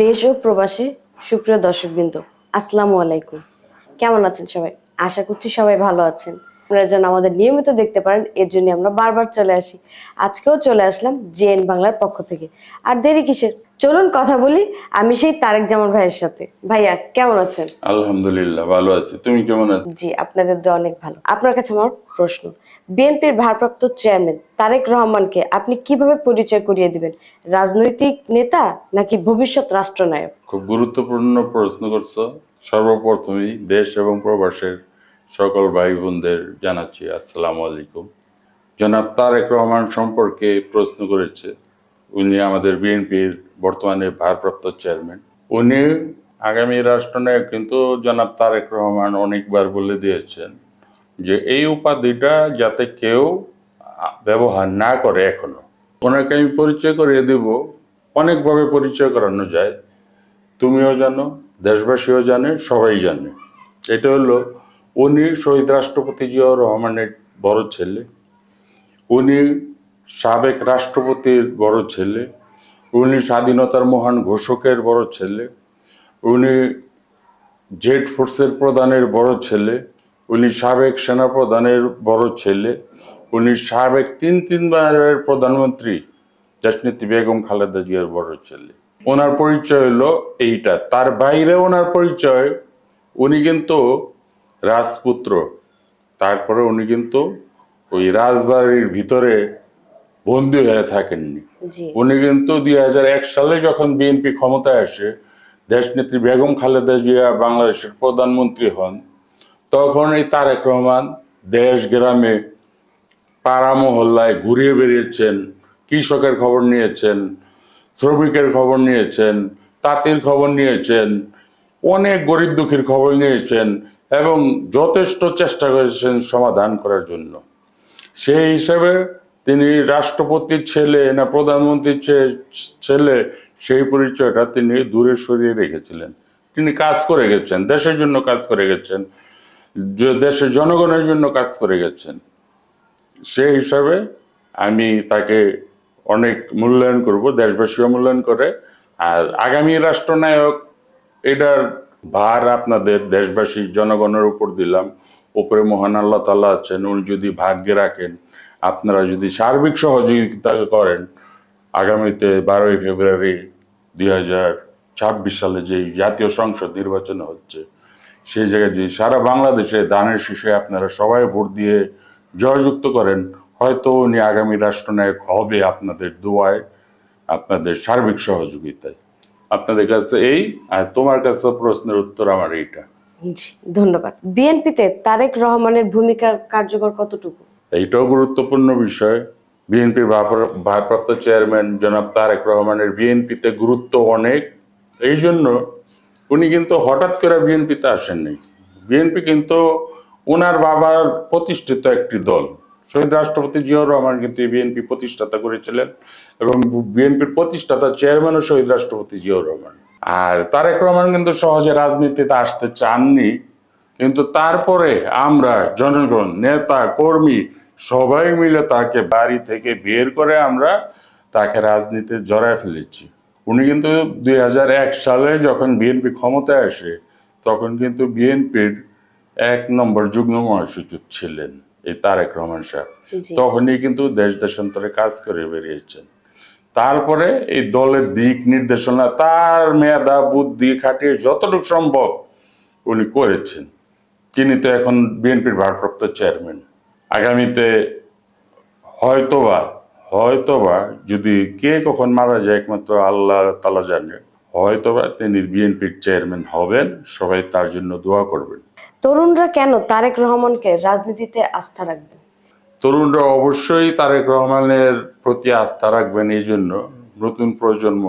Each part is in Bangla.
দেশ ও প্রবাসী সুপ্রিয় দর্শকবৃন্দ, আসসালামু আলাইকুম। কেমন আছেন সবাই? আশা করছি সবাই ভালো আছেন। আপনারা যেন আমাদের নিয়মিত দেখতে পারেন এর জন্য আমরা বারবার চলে আসি। আজকেও চলে আসলাম জেএন বাংলার পক্ষ থেকে। আর দেরি কিসের? চলুন কথা বলি আমি সেই তারেক জামান ভাইয়ের সাথে। ভাইয়া কেমন আছেন? আলহামদুলিল্লাহ ভালো আছি। তুমি কেমন আছো? জি আপনাদের তো অনেক ভালো। আপনার কাছে আমার প্রশ্ন। বিএনপির ভারপ্রাপ্ত চেয়ারম্যান তারেক রহমানকে আপনি কীভাবে পরিচয় করিয়ে দিবেন? রাজনৈতিক নেতা নাকি ভবিষ্যৎ রাষ্ট্রনায়ক? খুব গুরুত্বপূর্ণ প্রশ্ন করছ। সর্বপ্রথমেই দেশ এবং প্রবাসের সকল ভাই বোনদের জানাচ্ছি আসসালামু আলাইকুম। জনাব তারেক রহমান সম্পর্কে প্রশ্ন করেছে। উনি আমাদের বিএনপির বর্তমানে ভারপ্রাপ্ত চেয়ারম্যান। উনি আগামী রাষ্ট্রনায়ক কিন্তু জনাব তারেক রহমান অনেকবার বলে দিয়েছেন যে এই উপাধিটা যাতে কেউ ব্যবহার না করে এখনও। ওনাকে আমি পরিচয় করিয়ে দেব। অনেকভাবে পরিচয় করানো যায়। তুমিও জানো, দেশবাসীও জানে, সবাই জানে। এটা হলো উনি শহীদ রাষ্ট্রপতি জিয়াউর রহমানের বড় ছেলে, উনি সাবেক রাষ্ট্রপতির বড় ছেলে, উনি স্বাধীনতার মহান ঘোষকের বড় ছেলে, উনি জেড ফোর্সের প্রধানের বড় ছেলে, উনি সাবেক সেনাপ্রধানের বড় ছেলে, উনি সাবেক তিন তিনবারের প্রধানমন্ত্রী দেশনেত্রী বেগম খালেদা জিয়ার বড় ছেলে। ওনার পরিচয় হলো এইটা। তার বাইরে ওনার পরিচয়, উনি কিন্তু রাজপুত্র। তারপরে উনি কিন্তু ওই রাজবাড়ির ভিতরে বন্দী হয়ে থাকেননি। উনি কিন্তু দুই হাজার এক সালে যখন বিএনপি ক্ষমতায় আসে দেশনেত্রী বেগম খালেদা জিয়া বাংলাদেশের প্রধানমন্ত্রী হন তখন এই তারেক রহমান দেশ গ্রামে পাড়া মহল্লায় ঘুরিয়ে বেরিয়েছেন কৃষকের খবর নিয়েছেন শ্রমিকের খবর নিয়েছেন তাঁতির খবর নিয়েছেন অনেক গরিব দুঃখীর খবর নিয়েছেন এবং যথেষ্ট চেষ্টা করেছেন সমাধান করার জন্য। সেই হিসেবে তিনি রাষ্ট্রপতির ছেলে না প্রধানমন্ত্রীর ছেলে, সেই পরিচয়টা তিনি দূরে সরিয়ে রেখেছিলেন। তিনি কাজ করে গেছেন, দেশের জন্য কাজ করে গেছেন দেশের জনগণের জন্য কাজ করে গেছেন। সেই হিসাবে আমি তাকে অনেক মূল্যায়ন করব, দেশবাসীও মূল্যায়ন করে। আর আগামী রাষ্ট্রনায়ক এটার ভার আপনাদের দেশবাসী, জনগণের উপর দিলাম। উপরে মহান আল্লাহ তাল্লাহ আছেন, উনি যদি ভাগ্যে রাখেন, আপনারা যদি সার্বিক সহযোগিতা করেন, আগামীতে বারোই ফেব্রুয়ারি দুই হাজার ছাব্বিশ সালে যেই জাতীয় সংসদ নির্বাচন হচ্ছে, সেই জায়গায় যদি সারা বাংলাদেশে দানের শীষে আপনারা সবাই ভোট দিয়ে জয়যুক্ত করেন, হয়তো উনি আগামী রাষ্ট্রনায়ক হবে আপনাদের দোয়ায়, আপনাদের সার্বিক সহযোগিতায়। আপনাদের কাছে এই আর তোমার কাছে প্রশ্নের উত্তর আমার এইটা। জি ধন্যবাদ। বিএনপিতে তারেক রহমানের ভূমিকা কার্যকর কতটুকু? এইটাও গুরুত্বপূর্ণ বিষয়। বিএনপির ভারপ্রাপ্ত চেয়ারম্যান জনাব তারেক রহমানের বিএনপিতে গুরুত্ব অনেক। এই জন্য উনি কিন্তু হঠাৎ করে বিএনপিতে আসেননি। বিএনপি কিন্তু ওনার বাবার প্রতিষ্ঠিত একটি দল। শহীদ রাষ্ট্রপতি জিয়াউর রহমান কিন্তু বিএনপি প্রতিষ্ঠাতা করেছিলেন এবং বিএনপির প্রতিষ্ঠাতা চেয়ারম্যানও শহীদ রাষ্ট্রপতি জিয়াউর রহমান। আর তারেক রহমান কিন্তু সহজে রাজনীতিতে আসতে চাননি। কিন্তু তারপরে আমরা জনগণ, নেতা, কর্মী সবাই মিলে তাকে বাড়ি থেকে বের করে আমরা তাকে রাজনীতিতে জড়ায় ফেলেছি। উনি কিন্তু দুই হাজার এক সালে যখন বিএনপি ক্ষমতায় আসে, তখন কিন্তু বিএনপির এক নম্বর যুগ্ম মহাসচিব ছিলেন। এই তারেক রহমান সাহেব। তখনই কিন্তু দেশ দেশান্তরে কাজ করে বেরিয়েছেন। তারপরে এই দলের দিক নির্দেশনা তার মেধা বুদ্ধি খাটিয়ে যতটুকু সম্ভব উনি করেছেন। তিনি তো এখন বিএনপির ভারপ্রাপ্ত চেয়ারম্যান। আগামীতে হয়তোবা হয়তোবা যদি কে কখন মারা যায় একমাত্র আল্লাহ তালা জানে হয়তোবা তিনি বিএনপির চেয়ারম্যান হবেন সবাই তার জন্য দোয়া করবেন। তরুণরা কেন তারেক রহমানকে রাজনীতিতে আস্থা রাখবে? তরুণরা অবশ্যই তারেক রহমানের প্রতি আস্থা রাখবেন এই জন্য। নতুন প্রজন্ম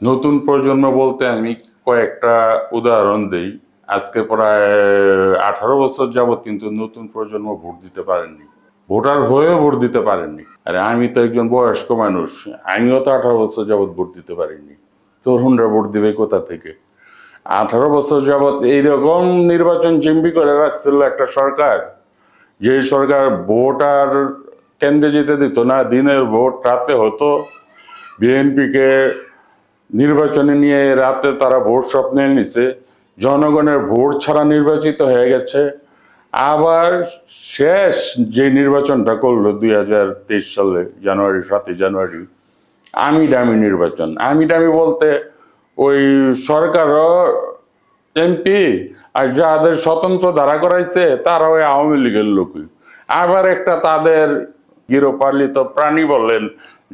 নতুন প্রজন্ম বলতে আমি কয়েকটা উদাহরণ দেই। আজকে প্রায় আঠারো বছর যাবৎ কিন্তু নতুন প্রজন্ম ভোট দিতে পারেননি। ভোটার হয়েও ভোট দিতে পারেননি। আরে আমি তো একজন বয়স্ক মানুষ, আমিও তো আঠারো বছর যাবৎ ভোট দিতে পারিনি। তরুণরা ভোট দিবে কোথা থেকে? আঠারো বছর যাবৎ এইরকম নির্বাচন জিম্বি করে রাখছিল একটা সরকার। যে সরকার ভোট আর কেন্দ্রে যেতে দিত না, দিনের ভোট রাতে হতো। বিএনপিকে নির্বাচনে নিয়ে রাতে তারা ভোট স্বপ্নে নিছে। জনগণের ভোট ছাড়া নির্বাচিত হয়ে গেছে। আবার শেষ যে নির্বাচনটা করল দুই হাজার তেইশ সালে জানুয়ারি, সাতই জানুয়ারি আমি ডামি নির্বাচন। আমি ডামি বলতে ওই সরকারও এমপি আর যাদের স্বতন্ত্র ধারা করাইছে, তারা ওই আওয়ামী লীগের লোকই আবার একটা তাদের গৃহপালিত প্রাণী বলেন,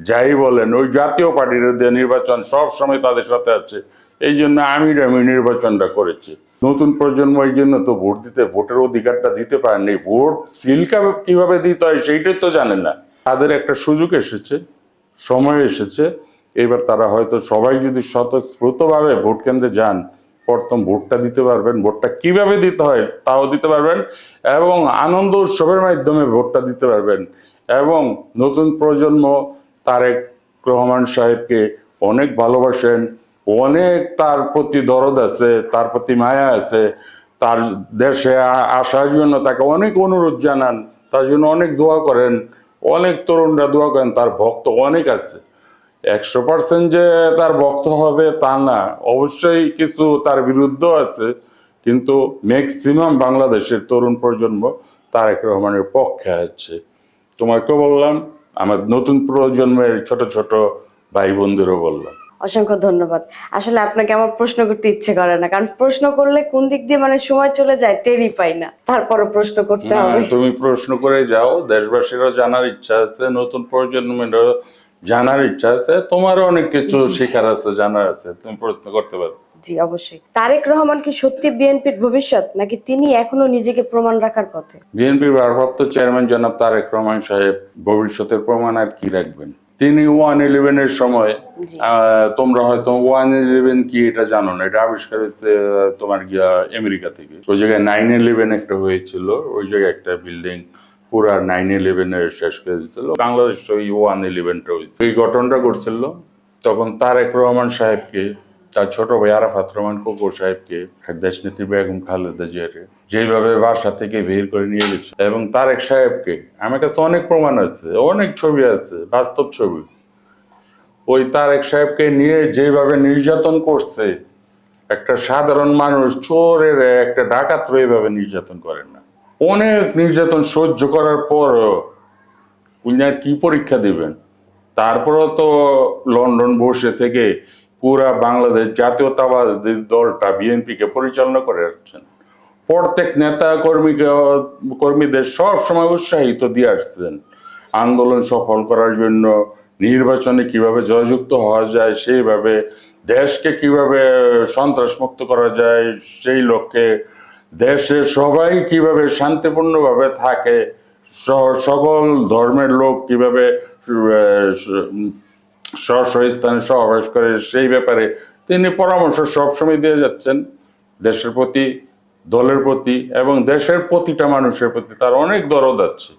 যাই বলেন, ওই জাতীয় পার্টির যে নির্বাচন সব সময় তাদের সাথে আছে। এই জন্য আমি আমি নির্বাচনটা করেছি। নতুন প্রজন্ম এই জন্য তো ভোট দিতে, ভোটের অধিকারটা দিতে পারেনি ভোট সিল কীভাবে দিতে হয় সেইটাই তো জানে না। তাদের একটা সুযোগ এসেছে, সময় এসেছে। এবার তারা হয়তো সবাই যদি স্বতঃস্ফূর্তভাবে ভোট কেন্দ্রে যান, প্রথম ভোটটা দিতে পারবেন, ভোটটা কীভাবে দিতে হয় তাও দিতে পারবেন এবং আনন্দ উৎসবের মাধ্যমে ভোটটা দিতে পারবেন। এবং নতুন প্রজন্ম তারেক রহমান সাহেবকে অনেক ভালোবাসেন, অনেক তার প্রতি দরদ আছে, তার প্রতি মায়া আছে, তার দেশে আসার জন্য তাকে অনেক অনুরোধ জানান, তার জন্য অনেক দোয়া করেন, অনেক তরুণরা দোয়া করেন, তার ভক্ত অনেক আছে। একশো পার্সেন্ট যে তার ভক্ত হবে তা না। অবশ্যই কিছু তার বিরুদ্ধেও আছে কিন্তু ম্যাক্সিমাম বাংলাদেশের তরুণ প্রজন্ম তারেক রহমানের পক্ষে আছে। তোমাকে বললাম আমার নতুন প্রজন্মের ছোট ছোট ভাই বোনদেরও বললাম। অসংখ্য ধন্যবাদ। আসলে আপনাকে আমার প্রশ্ন করতে ইচ্ছে করে না কারণ প্রশ্ন করলে কোন দিক দিয়ে মানে সময় চলে যায় টেরই পাই না। তারপরও প্রশ্ন করতে হবে। তুমি প্রশ্ন করে যাও দেশবাসীরও জানার ইচ্ছা আছে নতুন প্রজন্মেরও জানার ইচ্ছা আছে তোমারও অনেক কিছু শেখার আছে জানার আছে তুমি প্রশ্ন করতে পারো। জি অবশ্যই। তারেক রহমান কি সত্যি বিএনপির ভবিষ্যৎ নাকি তিনি এখনও নিজেকে প্রমাণ রাখার পথে? বিএনপির ভারপ্রাপ্ত চেয়ারম্যান জনাব তারেক রহমান সাহেব ভবিষ্যতের প্রমাণ আর কি রাখবেন? তিনি ওয়ান ইলেভেনের সময় আহ, তোমরা হয়তো ওয়ান ইলেভেন কি এটা জানো না এটা আবিষ্কার হচ্ছে তোমার গিয়া আমেরিকা থেকে। ওই জায়গায় নাইন ইলেভেন একটা হয়েছিল ওই জায়গায় একটা বিল্ডিং পুরা নাইন ইলেভেনের শেষ করে দিয়েছিল। বাংলাদেশ ওই ওয়ান ইলেভেনটা হয়েছে। এই ঘটনাটা ঘটছিল তখন তারেক রহমান সাহেবকে, তার ছোট ভাই আরাফাত রহমান কোকো সাহেবকে, দেশনেত্রী বেগম খালেদা জিয়াকে যেভাবে বাসা থেকে বের করে নিয়ে গেছে। এবং তারেক সাহেবকে, আমার কাছে অনেক প্রমাণ আছে, অনেক ছবি আছে, বাস্তব ছবি। ওই তারেক সাহেবকে নিয়ে যেভাবে নির্যাতন করছে, একটা সাধারণ মানুষ চোরের একটা ডাকাত এইভাবে নির্যাতন করে না। অনেক নির্যাতন সহ্য করার পর আর কি পরীক্ষা দিবেন? তারপরও তো লন্ডন বসে থেকে পুরা বাংলাদেশ জাতীয়তাবাদী দলটা বিএনপিকে পরিচালনা করে যাচ্ছেন প্রত্যেক নেতা কর্মীকে কর্মীদের সব সময় উৎসাহিত দিয়ে আসছেন। আন্দোলন সফল করার জন্য, নির্বাচনে কীভাবে জয়যুক্ত হওয়া যায়, সেইভাবে দেশকে কীভাবে সন্ত্রাসমুক্ত করা যায়, সেই লক্ষ্যে দেশের সবাই কীভাবে শান্তিপূর্ণভাবে থাকে সকল ধর্মের লোক কীভাবে স্ব স্থানে সহবাস করে সেই ব্যাপারে তিনি পরামর্শ সবসময় দিয়ে যাচ্ছেন দেশের প্রতি, দলের প্রতি এবং দেশের প্রতিটা মানুষের প্রতি। তার অনেক দরদ আছে।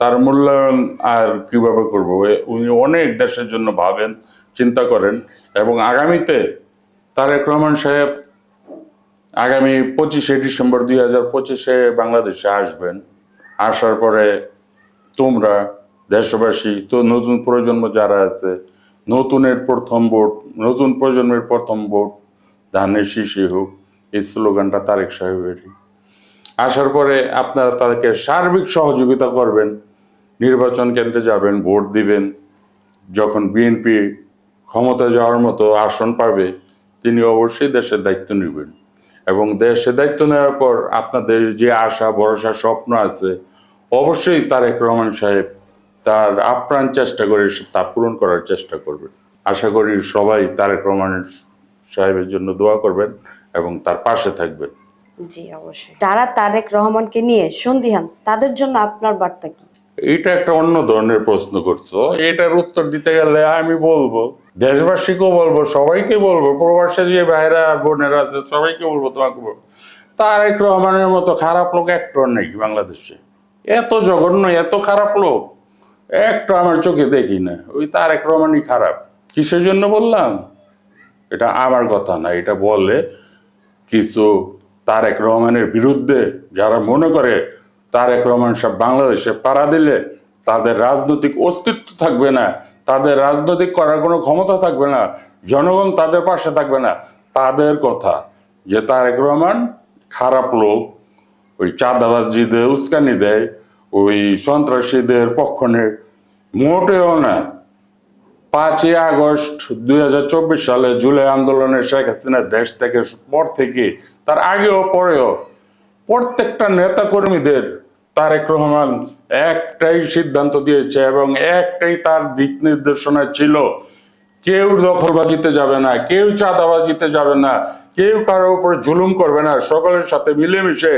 তার মূল্যায়ন আর কীভাবে করব? উনি অনেক দেশের জন্য ভাবেন, চিন্তা করেন এবং আগামীতে তারেক রহমান সাহেব আগামী পঁচিশে ডিসেম্বর দুই হাজার পঁচিশে বাংলাদেশে আসবেন। আসার পরে তোমরা, দেশবাসী, তো নতুন প্রজন্ম যারা আছে, নতুনের প্রথম ভোট, নতুন প্রজন্মের প্রথম ভোট, ধানের শিশি হোক, এই স্লোগানটা তারেক সাহেবেরই। আসার পরে আপনারা তাদেরকে সার্বিক সহযোগিতা করবেন, নির্বাচন কেন্দ্রে যাবেন, ভোট দিবেন। যখন বিএনপি ক্ষমতা যাওয়ার মতো আসন পাবে, তিনি অবশ্যই দেশের দায়িত্ব নেবেন। এবং দেশের দায়িত্ব নেওয়ার পর আপনাদের যে আশা ভরসা স্বপ্ন আছে অবশ্যই তারেক রহমান সাহেব তার আপ্রাণ চেষ্টা করে তা পূরণ করার চেষ্টা করবেন আশা করি সবাই তারেক রহমান সাহেবের জন্য দোয়া করবেন এবং তার পাশে থাকবেন। জি অবশ্যই। যারা তারেক রহমানকে নিয়ে সন্দিহান তাদের জন্য আপনার বার্তা কি? এইটা একটা অন্য ধরনের প্রশ্ন করছ। এটার উত্তর দিতে গেলে আমি বলব দেশবাসীকেও বলব, সবাইকে বলব, প্রবাসে যে ভাইরা, বোনেরা আছে, সবাইকে বলব, তোমাকে বলব। তারেক রহমানের মতো খারাপ লোক একটাও নেই বাংলাদেশে। এত জঘন্য, এত খারাপ লোক, একটা আমার চোখে দেখি না। ওই তারেক রহমানই খারাপ। কিসের জন্য বললাম? এটা আমার কথা না, এটা বলে কিছু তারেক রহমানের বিরুদ্ধে যারা মনে করে তারেক রহমান সব বাংলাদেশে পাড়া দিলে তাদের রাজনৈতিক অস্তিত্ব থাকবে না, তাদের রাজনৈতিক করার কোনো ক্ষমতা থাকবে না, জনগণ তাদের পাশে থাকবে না। তাদের কথা যে তারেক রহমান খারাপ লোক, ওই চাঁদাবাজিদের উস্কানি দেয়, ওই সন্ত্রাসীদের পক্ষ নেয়, মোটেও না। পাঁচই আগস্ট দুই হাজার চব্বিশ সালে জুলাই আন্দোলনে শেখ হাসিনা দেশ থেকে, পর থেকে, তার আগেও পরেও প্রত্যেকটা নেতা কর্মীদের তারেক রহমান একটাই সিদ্ধান্ত দিয়েছে এবং একটাই তার দিক নির্দেশনা ছিল, কেউ দখলবাজিতে যাবে না, কেউ চাঁদাবাজিতে যাবে না, কেউ কারও উপরে জুলুম করবে না, সকলের সাথে মিলেমিশে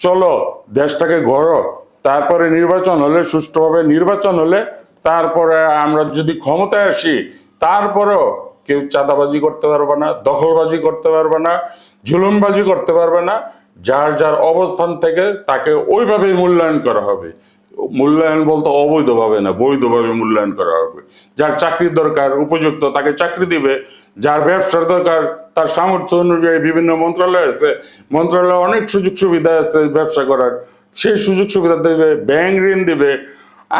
চলো, দেশটাকে গড়ো, তারপরে নির্বাচন হলে সুষ্ঠুভাবে নির্বাচন হলে তারপরে আমরা যদি ক্ষমতায় আসি, তারপরেও কেউ চাঁদাবাজি করতে পারবে না, দখলবাজি করতে পারবে না, জুলুমবাজি করতে পারবে না যার যার অবস্থান থেকে তাকে ওইভাবেই মূল্যায়ন করা হবে। মূল্যায়ন বলতে অবৈধভাবে না, বৈধভাবে মূল্যায়ন করা হবে। যার চাকরির দরকার উপযুক্ত তাকে চাকরি দিবে, যার ব্যবসার দরকার তার সামর্থ্য অনুযায়ী বিভিন্ন মন্ত্রণালয় আছে। মন্ত্রণালয়ে অনেক সুযোগ সুবিধা আছে ব্যবসা করার। সেই সুযোগ সুবিধা দেবে, ব্যাংক ঋণ দিবে।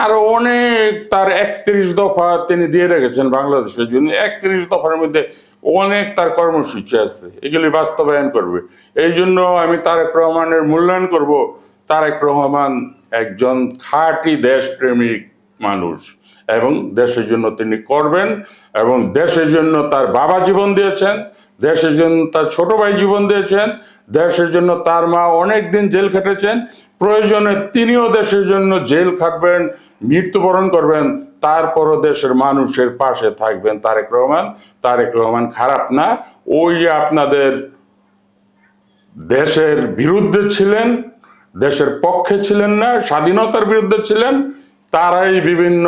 আরও অনেক তার একত্রিশ দফা তিনি দিয়ে রেখেছেন বাংলাদেশের জন্য। একত্রিশ দফার মধ্যে অনেক তার কর্মসূচি আছে, এগুলি বাস্তবায়ন করবে। এই জন্য আমি তারেক রহমানের মূল্যায়ন করব, তারেক রহমান একজন খাঁটি দেশপ্রেমিক মানুষ এবং দেশের জন্য তিনি করবেন এবং দেশের জন্য তার বাবা জীবন দিয়েছেন, দেশের জন্য তার ছোট ভাই জীবন দিয়েছেন, দেশের জন্য তার মা অনেক দিন জেল খেটেছেন, প্রয়োজনে তিনিও দেশের জন্য জেল খাটবেন, মৃত্যুবরণ করবেন। তারপরও দেশের মানুষের পাশে থাকবেন তারেক রহমান। তারেক রহমান খারাপ না। ওই আপনাদের দেশের বিরুদ্ধে ছিলেন, দেশের পক্ষে ছিলেন না, স্বাধীনতার বিরুদ্ধে ছিলেন, তারাই বিভিন্ন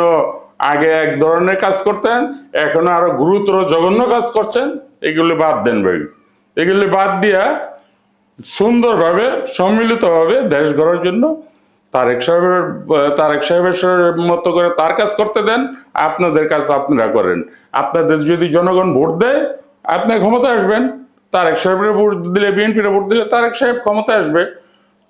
আগে এক ধরনের কাজ করতেন, এখন আরও গুরুতর জঘন্য কাজ করছেন, এগুলি বাদ দেন ভাই। এগুলি বাদ দিয়া সুন্দরভাবে, সম্মিলিতভাবে দেশ গড়ার জন্য তারেক সাহেবের তারেক সাহেবের মতো করে তার কাজ করতে দেন, আপনাদের কাজ আপনারা করেন। আপনাদের যদি জনগণ ভোট দেয়, আপনি ক্ষমতা আসবেন। তারেক সাহেবের ভোট দিলে, বিএনপির ভোট দিলে তারেক সাহেব ক্ষমতা আসবে।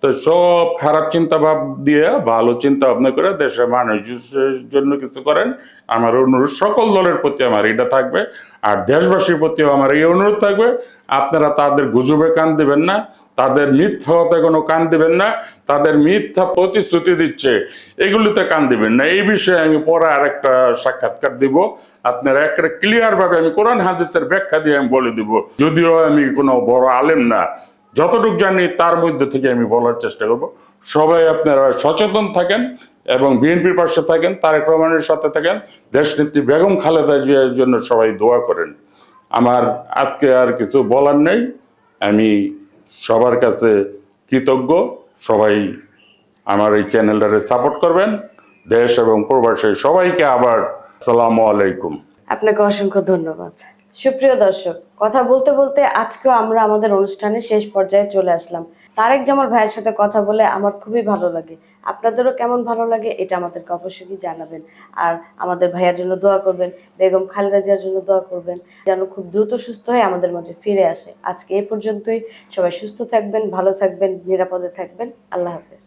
তো সব খারাপ চিন্তা ভাব দিয়ে, ভালো চিন্তা ভাবনা করে দেশের মানুষের জন্য কিছু করেন। আমার অনুরোধ সকল দলের প্রতি আমার এটা থাকবে। আর দেশবাসীর প্রতিও আমার এই অনুরোধ থাকবে। আপনারা তাদের গুজবে কান দিবেন না। তাদের মিথ্যা হতে কোনো কান দিবেন না, তাদের মিথ্যা প্রতিশ্রুতি দিচ্ছে, এগুলিতে কান দিবেন না। এই বিষয়ে আমি পরে আরেকটা সাক্ষাৎকার দিব। আপনারা একটা ক্লিয়ার ভাবে আমি কোরআন হাদিসের ব্যাখ্যা দিয়ে আমি বলে দিব। যদিও আমি কোনো বড় আলেম না, যতটুকু জানি তার মধ্যে থেকে আমি বলার চেষ্টা করব। সবাই আপনারা সচেতন থাকেন এবং বিএনপির পাশে থাকেন, তারেক রহমানের সাথে থাকেন, দেশনেত্রী বেগম খালেদা জিয়ার জন্য সবাই দোয়া করেন। আমার আজকে আর কিছু বলার নেই। আমি সবার কাছে কৃতজ্ঞ। সবাই আমার এই চ্যানেলটারে সাপোর্ট করবেন। দেশ এবং প্রবাসের সবাইকে আবার সালাম আলাইকুম। আপনাকে অসংখ্য ধন্যবাদ। সুপ্রিয় দর্শক, কথা বলতে বলতে আজকেও আমরা আমাদের অনুষ্ঠানে শেষ পর্যায়ে চলে আসলাম। তারেক জামাল ভাইয়ের সাথে কথা বলে আমার খুবই ভালো লাগে। আপনাদেরও কেমন ভালো লাগে এটা আমাদেরকে অবশ্যই জানাবেন। আর আমাদের ভাইয়ার জন্য দোয়া করবেন, বেগম খালেদা জিয়ার জন্য দোয়া করবেন, যেন খুব দ্রুত সুস্থ হয়ে আমাদের মাঝে ফিরে আসে। আজকে এ পর্যন্তই। সবাই সুস্থ থাকবেন, ভালো থাকবেন, নিরাপদে থাকবেন। আল্লাহ হাফেজ।